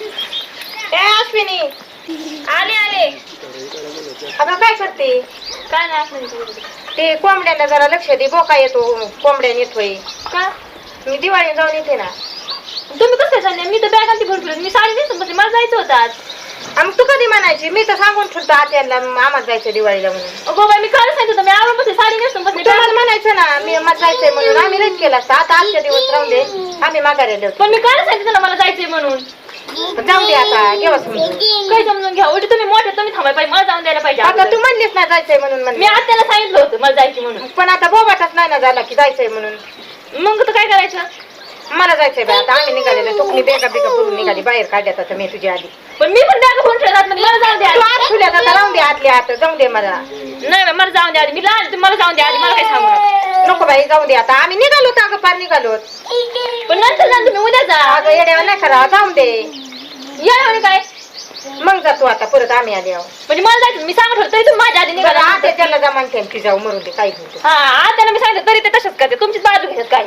ए अश्विनी. आले आले. अगं काय करते? काय नाही असं ते कोंबड्यांना जरा लक्ष दे बोका येतो कोंबड्या येतोय. का? मी दिवाळी जाऊन येते ना. तुम्ही कसं सांगले मी तर बॅग आणते भरपूर. मी साडी नेसून बसले. मला जायचं होतं आज. आणि मग तू कधी म्हणायची? मी तर सांगून ठेवतो आत्याला आम्हाला जायचं दिवाळीला म्हणून. अहो बाबा मी काल सांगितलं होतं, मी आवरून बसले साडी नेसून बसले. तुम्हाला म्हणायचं ना मी मला जायचंय म्हणून. आम्ही रेट केला असता. आता आजच्या दिवस राहून दे. आम्ही माघारी आलो पण मी काल सांगितलं ना मला जायचंय म्हणून. जाऊ दे आता घेवा समजून काय समजून घ्या. उलट तुम्ही मोठे तुम्ही थांबाय पाहिजे. मला जाऊन द्यायला पाहिजे. आता अगोदर. तू म्हणलीस ना जायचंय म्हणून मी म्हणले आज त्याला सांगितलं होतं मला जायचं म्हणून. पण आता बोबाटाच नाही ना झाला की जायचंय म्हणून. मग तर काय करायचं? मला जायचंय बाई. आता आम्ही निघालेलो बेगा बेगा निघाली. बाहेर काढल्यात आता मी तुझ्या आधी. पण मी पण बॅग मला जाऊन द्या. तू आत ठेवल्यात आता. राहून दे आतले आत. जाऊन दे मला. नाही बाई, मला जाऊन द्या आधी. मी लहान आहे, मला जाऊन द्या आधी. मला काय सांगू नका. नको बाई जाऊ दे आता. आम्ही निघालो तर अगं पार निघालो पण नंतर जा तुम्ही उद्या जा. अगं येड्यावर नाही करा जाऊन दे. या म्हणे काय? मग जातो आता परत आम्ही आले आहो. म्हणजे मला जायचं मी सांगत होतं तरी तुम्ही माझ्या आधी बरं निघाला आता त्याला जमान ठेव ती जाऊ मरून दे काही होतं हा त्याला मी सांगितलं तरी ते तसंच करते तुमचीच बाजू घेतात काय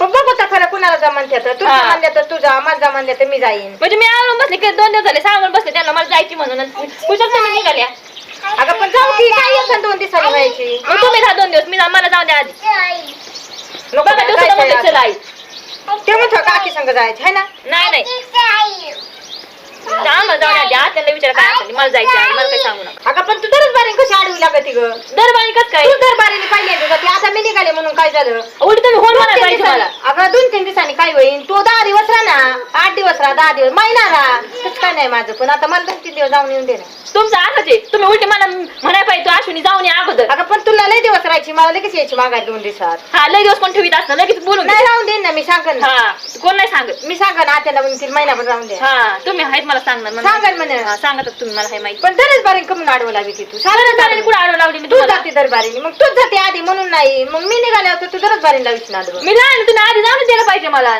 पण बघ आता खरं कुणाला जमान ठेवतं तू हा. जमान तर तू जा माझा जमान तर मी जाईन. म्हणजे मी आवरून बसले की दोन दिवस झाले सांगून बसले त्यांना मला जायची म्हणून. आणि कुशल तुम्ही निघाल्या. अगं पण जाऊ की काय येतं दोन दिवसांनी व्हायची. मग तुम्ही राहा दोन दिवस मी जा- मला जाऊन द्या आधी. नको बघा जायचंय म्हणतो, चला. आई. ते म्हणतो काकी संग जायचं है ना? नाही नाही. जा मला जाऊन द्या आज त्यांना विचार काय असेल मला जायचं आहे मला काही सांगू नका. अगं पण तू दरच बारी कशी अडवू लागत ग? दरबारी कस काय? तू दर बारीने आता मी निघाले म्हणून काय झालं? उलट तुम्ही होऊन दोन म्हणायला तीन पाहिजे मला दिवसांनी- अगं दोन तीन दिवसांनी काय होईल तो दहा दिवस राहा ना आठ दिवस राहा दहा दिवस महिना राहा तसं काय नाही माझं पण आता मला दोन तीन दिवस जाऊन येऊन दे ना. तुमचं असंच आहे. तुम्ही उलटे मला म्हणायला पाहिजे तू अश्विनी जाऊन या अगोदर. अगं पण तुला लय दिवस राहायची मला लगेच यायची मागाय दोन दिवसात. हा लय दिवस कोण ठेवीत असतं लगेच बोलून नाही राहून दे ना मी सांगन ना. हा कोण नाही सांगत. मी सांगन आत्याला म्हणून तीन महिनाभर राहून दे. हा तुम्ही आहेत मला सांगणार मला सांगन म्हणे. हा, सांगतच तुम्ही मला हे माहिती. पण दरच बारी कमी अडवं लागली ती. तू चालेल सारं कुठं आडवं लावली मी तू तुम्हाला? जाते दरबारीने. मग तूच जाते आधी म्हणून नाही. मग मी निघाले होते तू दरच बारीने लावीस ना अडवं. मी लहान तुम्ही आधी जाऊन द्यायला पाहिजे मला.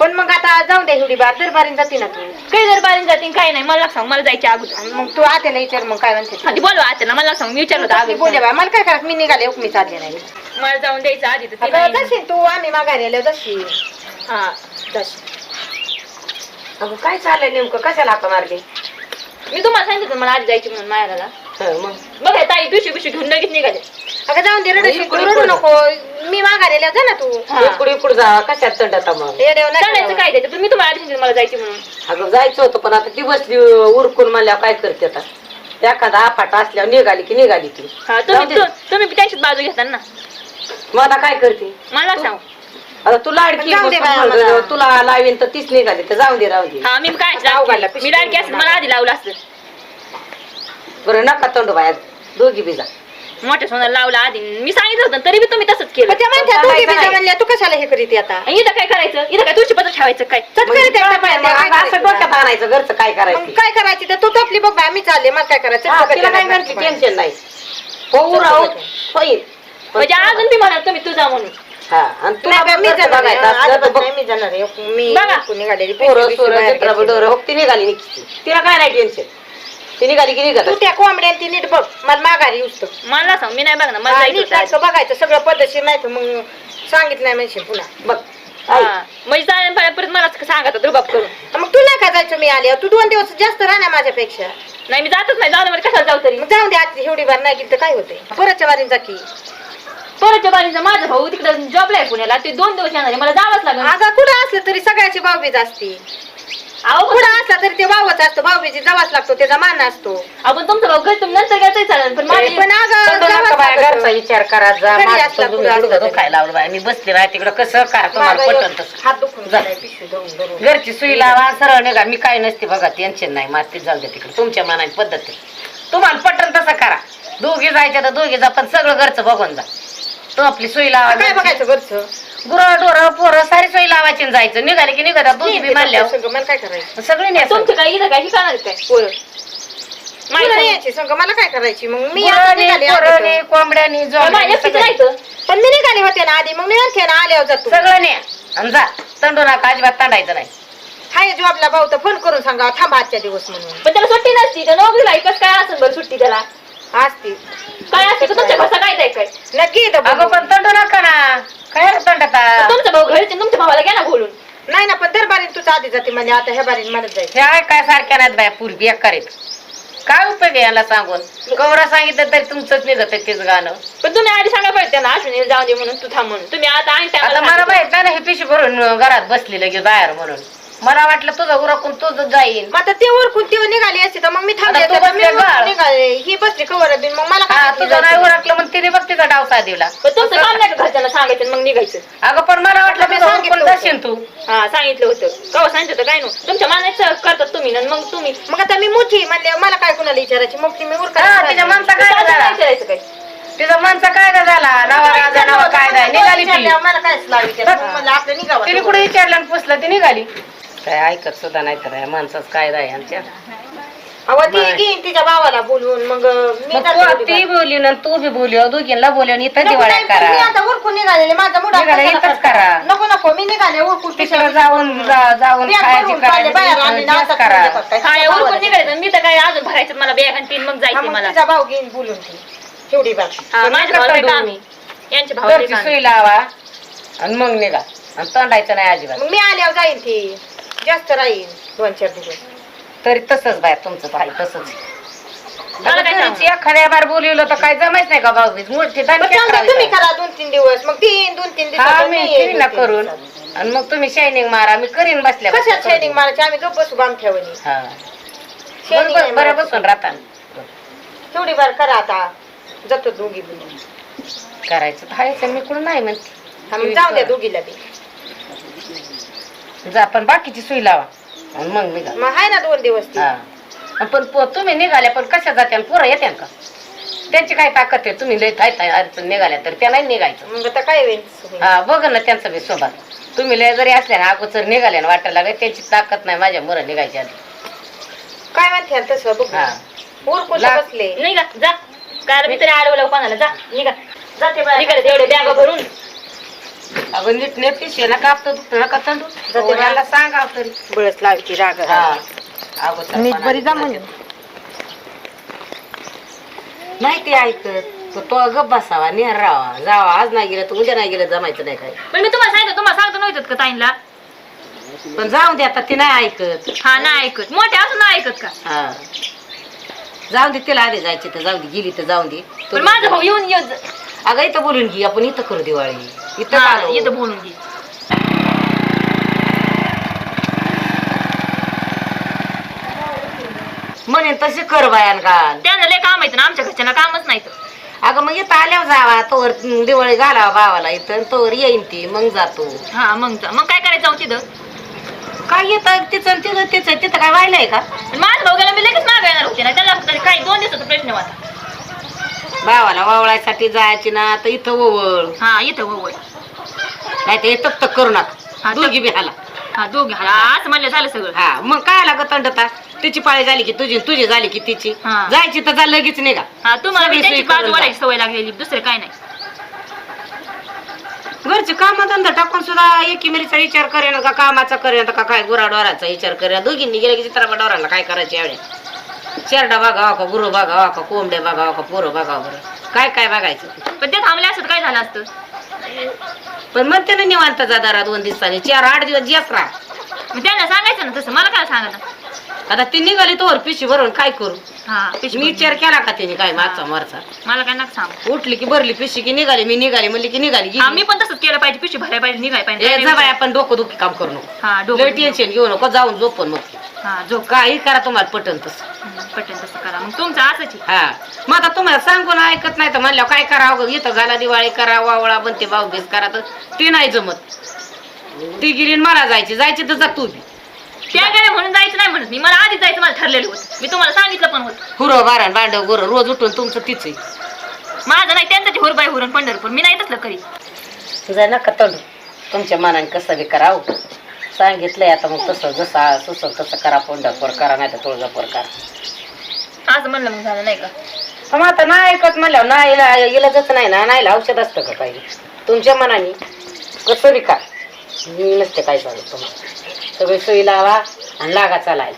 पण मग आता जाऊन दे एवढी बार दरबारीने जाते ना तू. काही जर बारीन जातील काही नाही. मला सांग मला जायचे अगोदर. आणि मग तू आत्याला विचार मग काय म्हणते ती? बोलवा आता मला सांग मी विचारलं होतं बोलले अगोदर बाय मला काय करायचं? मी निघाले मी चालले नाही. मला जाऊन द्यायचं आधी तर ते अगं नाही. जशी तू आम्ही माघारी आलो जशी हा जशी अगं काय चाललंय नेमकं? कशाला हाका मारली? मी तुम्हाला सांगितलं मला आधी जायची म्हणून मायाला मग? बघ हे ताई पिशवी पिशवी घेऊन लगेच निघाले. अगं जाऊन दे रडू इकडे रडू इकडे. नको. मी माघारी आलो जा ना तू. हा. इकडे इकडे जा कशात तंडाता मग? येड्यावर नाही चालायचं करावं. काय त्याचं? पण मी तुम्हाला आधी सांगितलं मला जायची म्हणून. अगं जायचं होतं पण आता ती बसली उरकून म्हणल्यावर काय करते आता? एखादा आपाट असल्यावर निघाली की निघाली ती. हा जाऊ तुम्ही दे. तु- तुम्ही त्यांचीच बाजू घेता ना. मग आता काय करते? मला सांग. आता तू लाडकी जाऊ दे बसून बाया म्हणलं, मला. तुला लावीन तर तीच निघाली तर जाऊ दे राहू दे. हा मी काय लाडकी- पिशवी मी लाडकी असते मला आधी लावलं असतं. बरं नका तंडू बाया दोघी बी जा मोठ्या सोन्याला लावलं आधी. मी सांगितलं होतं तरी बी तुम्ही तसंच केलं. पण त्या म्हणत्या पण तू बी. म्हणल्या तू कशाला हे करीत आता? आणि इथं काय करायचं? इथं काय तुळशी पत्र ठेवायचं काय? मग असं? डोक्यात आणायचं घरचं काय मग करायचं? काय करायची? तर तू तपली बघ बाय मी चालले मला काय करायचं? हा, तिला काय घरची. टेन्शन नाही. हो राहू होईल म्हणजे अजून मी म्हणा तुम्ही तुझा म्हणून. हा आणि तुला नाही बाय, मी घरचं जाणार आहे. बघायचं असलं तर अजिबात बघ. नाही, मी जाणार आहे. मी बघा. इकडून निघालेली पोरं पिशवी- पिशवी सोरं बाहेर जित्रा घेतली. डोरं हो ती निघाली निघती. तिला काय नाही टेन्शन ती निघाली की निघत तू त्या कोंबड्या ती नीट बघ. मला माघारी उचत मला सांग मी नाही बघणार. मला जायचं नीट होतं आधी. नाटकं बघायचं. सगळं पद्धतशीर नाही तर मग सांगितलं नाही म्हणशील पुन्हा. बघ आई, हा. म्हणजे जायला पाहिजे, परत मला सांगत रुबाब करून. मग तू नाही का जायचं मी आले तू दोन दिवस जास्त राहणार माझ्यापेक्षा. नाही मी जातच नाही. जाऊ दे मला कशाला जाऊ तरी. मग जाऊन दे आज एवढी बार नाही गेली तर काय होते परतच्या बारीन जा की. परतच्या बारीचा माझा भाऊ तिकडे जॉबला आहे पुण्याला ते दोन दिवस येणार आहे. मला जावंच लागेल. अगं कुठं असलं तरी सगळ्याची भाऊबीज असते. अहो पण- कुठं असला तरी ते वावच असतं. भाऊबीजी जावाच लागतो त्याचा मान असतो. आपण तुमचा भाऊ घरी तुम्ही नंतर घ्यायचं चालेल पण माझी पण अगं नका जावंच लागतं. विचार करा जा घरी माझं असला तंडू पुढं मी असला गुडघं तरी. दुखायला लावलं बाया. मी बसले बाया तिकडं कसं करा तुम्हाला माझा पटन एक तसं. हात दुखून झालाय पिशवी धरून धरून. घरची सुई लावा सरळ निघा. मी काय नसते बघा टेन्शन नाही. माती जाऊ द्या तिकडे. तुमच्या मनाची पद्धत आहे. तुम्हाला पटन तसं करा. दोघी जायच्या तर दोघी जा पण सगळं घरचं बघून जा. तू आपली सुई लावा काय बघायचं घरचं गुरं डोरं पोरं सारी सोयी लावायची आणि जायचं. निघाले की निघा दोघी बी मानल्यावर सगळं. मला काय करायचं? सगळे नाही तुमचं काय इथं काय शिकणार काय? पोरं तुला माहिती आहे. यायची संग मला काय करायची? मग मी आता निघाले पोरं आधी कोंबड्यानी माझ्या सगळं जायचं? पण मी निघाले होते ना आधी. मग मी आणखी ना आल्यावर जातो. सगळं नाही. आणि जा. तंडू नका अजिबात तांडायचं नाही. हाय जॉबला भाऊ तर फोन करून सांगा. थांबा आजच्या दिवस म्हणून. पण त्याला सुट्टी नसती. तर नोकरीला. कसं काय असेल बरं सुट्टी त्याला? असती. का तुमच्या भाषा काय नक्की येतं अगं बघू. पण तंडू नका ना. काय रे तंडता तुमचा भाऊ घरी तुमच्या भावाला घ्या ना बोलून. नाही ना पण दरबारीन तुझं आधी जाते म्हणजे आता ह्या बारीन म्हणत जायचं हे आहे काय सारख्या नाहीत बाया पूर्वी एक करीत. काय उपयोग आहे याला सांगून? कवरा सांगितलं तरी तुमचंच निघत तेच गाणं. पण तुम्ही आधी सांगा पाहिजे त्यांना अश्विनी जाऊ दे म्हणून तू थांब म्हणून. तुम्ही आता आणि आता मला माहीत नाही ना हे पिशी भरून घरात बसली लगेच बाहेर म्हणून. मला वाटलं तुझं उरकून तुझं मग आता ते ओळखून तेव्हा निघाली असते तर मग मी थांबले आता तू असते, तर मी बसले ओळखून बाळ. निघाले. ही बसली कवर बिन. मग मला हा काय तुझं नाही उरकलं म्हणून तिने बघ तिचा डाव दिला पण तुमचं काम नाही का घरच्यांना सांगायचं? आणि मग निघायचं. अगं पण मला वाटलं मी तुझं सांगितलं उरकून होतं. जाशील तू. हा सांगितलं होतं. कवा सांगितलं होतं? काय नो तुमच्या मानाचं करतात तुम्ही आणि मग तुम्ही. मग आता मी मोठी म्हणले मला काय कुणाला विचारायची? मग ती मी हा, उरका तिच्या माणसा काय झाला. विचारायचं काय? तिचा माणसा काय झाला. नवा राजा नवा कायदा. निघाली ती. मला काय तिने कुठे विचारलं आणि पुसलं ती निघाली. काय ऐकत सुद्धा नाही तर माणसाच कायदा आहे आमच्या अहो ती नाही. घेईन तिच्या भावाला बोलवून मग मी मग जाते तू ती. बोलली ना तू बी बोलली दोघींना आणि इथं नको दिवाळ्या नाही, पण मी करा आता उरकून निघालेले माझा मुडा निघाले, इथंच? करा. नको नको मी निघाले उरकून तिकडं जाऊन जा- जाऊन खायची भरून बाहेर करायची करा काय. उरकून निघायचं मी तर काय अजून भरायचं मला बॅग आणि तीन मग हा, जायचं मग मला तिचा भाऊ घेईन बोलून ती एवढी बार हा माझ्या भावाला काय काम आहे यांच्या भावाला काय घरची काम आहे? सुई लावा आणि मग निघा आणि तंडायचं नाही अजिबात मग मी आल्यावर जाईन ती जास्त राहीन दोन चार दिवस. तरी तसंच बाय तुमचं भाई तसंच. मला काय एखाद्या बार बोलवलं तर काय जमायच नाही का भाऊबीज? मोठी मग करावी तुम्ही काय? करा दोन तीन दिवस. मग दोन तीन हा मी येईन ना दोन तीन करून. दिवसात. आणि मग तुम्ही शायनिंग मारा मी करीन बसल्या कशात बसल्या. शेडिंग मारायची? आम्ही गप्प बसू बाम ठेवणी हा. शेडिंग बरोबर बरं बसून राहता. तेवढी बार करा आता. जातो दोघी करायचं तर मी कुठं नाही म्हणते. हा, मग जाऊ द्या दोघीला बी. जा पण बाकीची सुई लावा. आणि मग निघा. मग आहे ना दोन दिवस ती. हा. पण पो- तुम्ही निघाल्या पण कशा जात्या आणि पोरं येत्या का? त्यांची काय ताकद आहे? तुम्ही लय थाय थाय अडचण निघाल्या तर त्या नाही निघायचं. मग आता काय होईल? हा बघ ना त्यांचं बी सोबत तुम्ही लय जरी असल्या ना अगोदर निघाल्या ना वाटायला लागेल त्यांची ताकद नाही माझ्या मोर निघायची आधी. काय म्हणते आता तसं बघू. हा. उरकून ला- बसले? नाही का जा. काय मी तरी अडवलं कोणाला जा. निघा. जाते निघाले तेवढे बॅग भरून. अगं नीट नेट पिशवी ना कापतो दुखतो तंडू. सांगा तरी लावायची राग हा. अगोदर नीट बरी जा म्हणे. नाही ते ऐकत. तो तो गप बसावा नेहर राहावा. जावा आज नाही गेलं तर उद्या नाही गेलं जमायचं नाही काय पण मी तुम्हाला सांगितलं तुम्हाला सांगतो नव्हतं का ताईंला? पण जाऊन दे आता ती नाही ऐकत. हा नाही ऐकत. मोठे असून नाही ऐकत का? हा. जाऊन दे तिला आधी जायची तर जाऊ दे गेली तर जाऊन दे. पण माझा भाऊ येऊन येऊन. अगं इथं बोलून घे. आपण इथं करू दिवाळी. इथं हा, घालू. इथं बोलून घे. म्हणेन तसे कर बायान घाल त्यांना लय काम आहेत ना आमच्या घरच्यांना कामच नाही तर. अगं मग इथं आल्यावर जावा. तोवर दिवाळी घालावा भावाला इथं तोवर येईन ती. मग जातो. हा मग जा. मग काय करायचं जाऊन तिथं? काय येतं? तिचं तिचं तिचं तिथं काय व्हायलंय का? माझ्या भाऊ गेला मी लगेच मागे येणार होते ना. त्याला फक्त काही दोन दिवसाचा प्रश्न होता. भावाला वावळायसाठी जायची ना तर इथं ओवळ हा इथं होय नाही तर येतं तर करू हा, दोघी बी हाला हा दोघे हा असं म्हणलं झालं सगळं. हा मग काय लागत थंडता तिची पाळी झाली की तुझी तुझी झाली की तिची. हा. जायची तर जा लगेच निघा. हा तुम्हाला सवय लागलेली दुसरं काय नाही. घरचे काम धंदा टाकून सुद्धा एकी मिरीचा विचार करेन का कामाचा करेन का काय गुराडोराचा विचार करेन? दोघींनी गेल्या की चित्रा डोराला काय करायचे एवढ्या? शेरडा बघावा का गुरु बघावा का कोंबड्या बघावा का पोरं बघावा बरं. काय काय बघायचं? पण ते थांबले असत काय झालं असतं? पण म्हणते ना निवांत जा जरा दोन दिवसांनी. चार आठ दिवस जेस राहा. मग त्यांना सांगायचं ना तसं मला काय सांगायचं आता ती निघाली तोवर पिशी भरून काय करू? हा मी विचार केला का तिने काय मागचा मारचा? मला काय नका सांगू. उठली की भरली पिशी की निघाली मी निघाली म्हणली की निघाली हा. मी पण तसंच केलं पाहिजे पिशवी भरायला पाहिजे निघाय ए पाहिजे जा बाई आपण डोकं दुखी काम करू नको. हा लय डोकं टेन्शन घेऊ नको जाऊन झोपून मग. हा झोप. काही करा तुम्हाला पटन तसं. पटेल तसं करा. मग तुमचं असंच आहे. हा. मग आता तुम्हाला सांगून ऐकत नाही तर म्हणल्यावर काय करावं? ग? इथं घाला दिवाळी करा वावळा बनते भाऊबीज करा तर ती नाही जमत. ती गेली आणि मला जायची. जायची तर जा तू बी. त्या गेले म्हणून जायचं नाही म्हणत. मी मला आधीच जायचं मला ठरलेलं होतं. मी तुम्हाला सांगितलं पण होतं. हुरो बारण भांड गुर रोज उठून तुमचं तीच आहे. माझं नाही त्यांचं हुरबाई हुरण पंढरपूर. मी नाही तसलं करीत. तुझा नका तंडू. तुमच्या मनाने कसं बी करावं. सांगितलंय आता मग तसं जसं सुसव तसं करा पंढरपूर करा नाही तर तुळजापूर करा. असं म्हणलं मग झालं नाही का? मग आता नाही ऐकत म्हणल्यावर नाही इला- इलाजच नाही ना नाही औषध असतं का काही? तुमच्या मनाने कसं बी का मी नसते काय सांगत तुम्हाला? सगळी सोयी लावा आणि लागा चालाय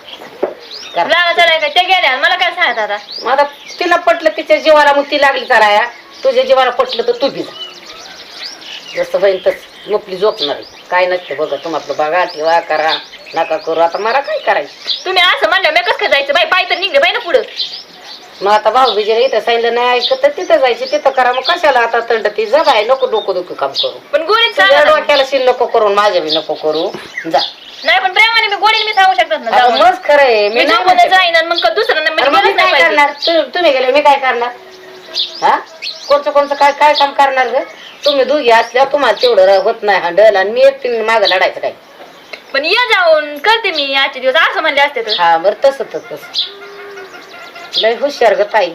करा. लागा चला काय? ते गेल्या. मला काय सांगत आता? मग आता तिला पटलं तिच्या जीवाला मग ती लागली चालाया तुझ्या जीवाला पटलं तर तू बी जा. जसं होईल तसं. मुपली झोपणार आहे. काय नसते बघ तुम आपलं बघा ठेवा करा. नका करू. आता मला काय करायचं? तुम्ही असं म्हणलं मी कसं काय जायचं? बाई पाय तर निघले. बाई ना पुढं. मग आता भाऊ बिजेला इथं सांगितलं नाही ऐकत तर तिथं जायची तिथं करा. मग कशाला आता थंड ती? जा बाय नको डोकं डोकं काम करू. पण गोडीत तुझ्या सांगा ना. डोक्याला शिल नको करून माझ्या बी नको करू. जा. नाही पण प्रेमाने मी गोडीने मी सांगू शकतात ना खरं आहे. मी मी नाही झोपून म्हणते. जाईन आणि मग दुसरं नाही, अरे म्हणजे मग मी गेलंच नाही काय पाहिजे. करणार? तु- तुम्ही गेले मी काय करणार? हा? कोणचं कोणचं काय काय काम करणार ग? तुम्ही दोघी असल्यावर तुम्हाला तेवढं होत नाही हंडल आणि मी एकटी मागं लढायचं काय? पण ये जाऊन करते मी आजचे दिवस. असं म्हणले असते तर. हा बरं तसं तर तसं. लय हुशार ग ताई.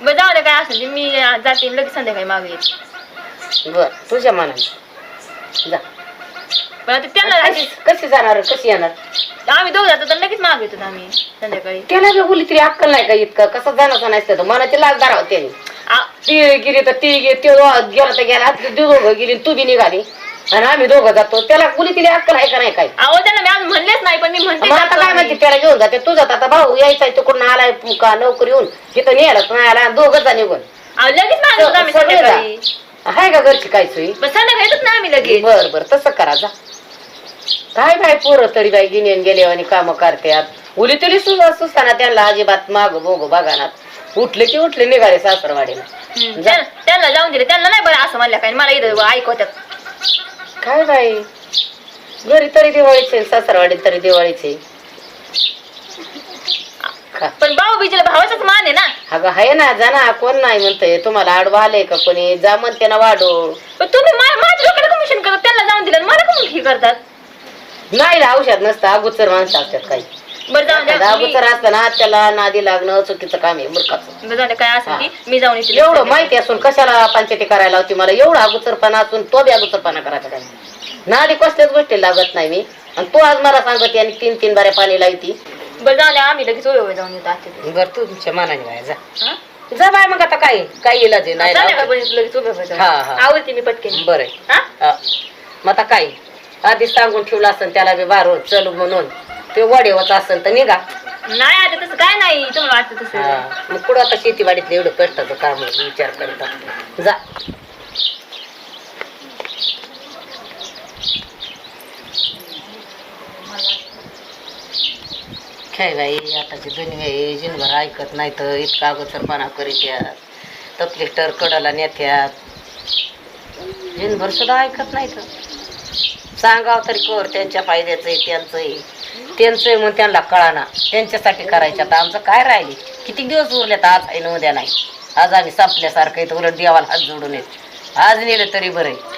बरं जाऊ दे काय असेल ते मी जाते लगेच संध्याकाळी मागे येते. बर तुझ्या मनाने. जा. पण आता त्यांना कशी कशी जाणार कशी येणार? आम्ही दोघं जातो तर लगेच मागे येतो आम्ही संध्याकाळी. त्याला बी बोली तरी अक्कल नाही का इतकं? कसं जाण्याचं नाही तर मनाची लाज धरावं त्याने आ- ती गेली तर ती गे ते गेला तर गेला ती दोघं गेली आणि तू बी निघाली. आणि आम्ही दोघं जातो. त्याला बोली तिला अक्कल आहे का नाही काय? अहो त्यांना मी आज म्हणलेच नाही पण मी म्हणते मग आता काय म्हणते त्याला घेऊन जाते? तू जात आता भाऊ यायचा तिकडून आलाय का नोकरी येऊन? तिथं नेलाच नाही आला दोघं जा निघून. अहो, लगेच मागे येतो आम्ही सगळे जा. संध्याकाळी. आहे का घरची काय सोयी? पण संध्याकाळी येतोच ना आम्ही लगेच. बर बर तसं करा जा. काय बाय पोरं तरी बाई गिन्यान गेले आणि काम करतात. उली तरी सुद्धा सुस्ताना त्यांना अजिबात माग बोग बघानात उठले की उठले निघाले सासरवाडीला. हम्म, त्यांना जाऊन दिले. त्यांना नाही बरं असं म्हणलं काय मला इथं ऐकवतात. काय बाई? घरी तरी दिवाळीचे सासरवाडीत तरी दिवाळीचे. पण भाऊ बीजीला भावाचाच मान आहे ना. अगं आहे ना जा ना कोण नाही म्हणतंय. तुम्हाला आडवा आलंय का कोणी? जा म्हणते ना वाढो पण तुम्ही मा- माझ्या कमिशन करतात त्यांना जाऊन दिलं आणि मला कमी हे करतात. नाही औषध नसतं. अगोदर माणसं असतात काही. बरं जाऊन द्या मी- अगोदर त्याला नादी लागणं चुकीचं काम आहे मूर्खाचं बरं द्या, काय असेल ती मी जाऊन येते एवढं माहिती असून कशाला पंचायती करायला होती मला? एवढा अगोदरपणा असून तो बी अगोदरपणा करायचा काय? नादी कसल्याच गोष्टी लागत नाही मी. आणि तो आज मला सांगते आणि तीन तीन बाऱ्या पाणी लावती. बरं जाऊन द्या आम्ही लगेच ओळख जाऊन येतो आजच्या बर तुमच्या मनाने जा. हा? जा बाय मग आता काय काय इलाज आहे नाही लगेच. हा, हा. आवडते मी पटकन. बरं. आहे. हा? हा. मग आता काय आधीच सांगून ठेवलं असेल त्याला बी बारो चल म्हणून. ते वडेवच असेल तर निघा. नाही आता तसं काय नाही. तुम्हाला वाटतं तसं. हा. मग कुठं आता शेतीवाडीतलं एवढं कष्टाचं काम विचार करता. जा. काय बाई आताची दुनिया आहे जिनभर ऐकत नाही तर इतका अगोदरपणा करीत्यात. तपलिस्टर कडाला नेत्यात. जिनभर सुद्धा ऐकत नाही तर. सांगाव तरी कर त्यांच्या फायद्याचं आहे त्यांचं आहे. त्यांचं आहे म्हणून त्यांना कळाना. त्यांच्यासाठी करायचं. आता आमचं काय राहिले? किती दिवस उरले तर आज आहे उद्या नाही? आज आम्ही संपल्यासारखं आहे तर उलट देवाला हात जोडून येत. आज नेलं तरी बरं आहे.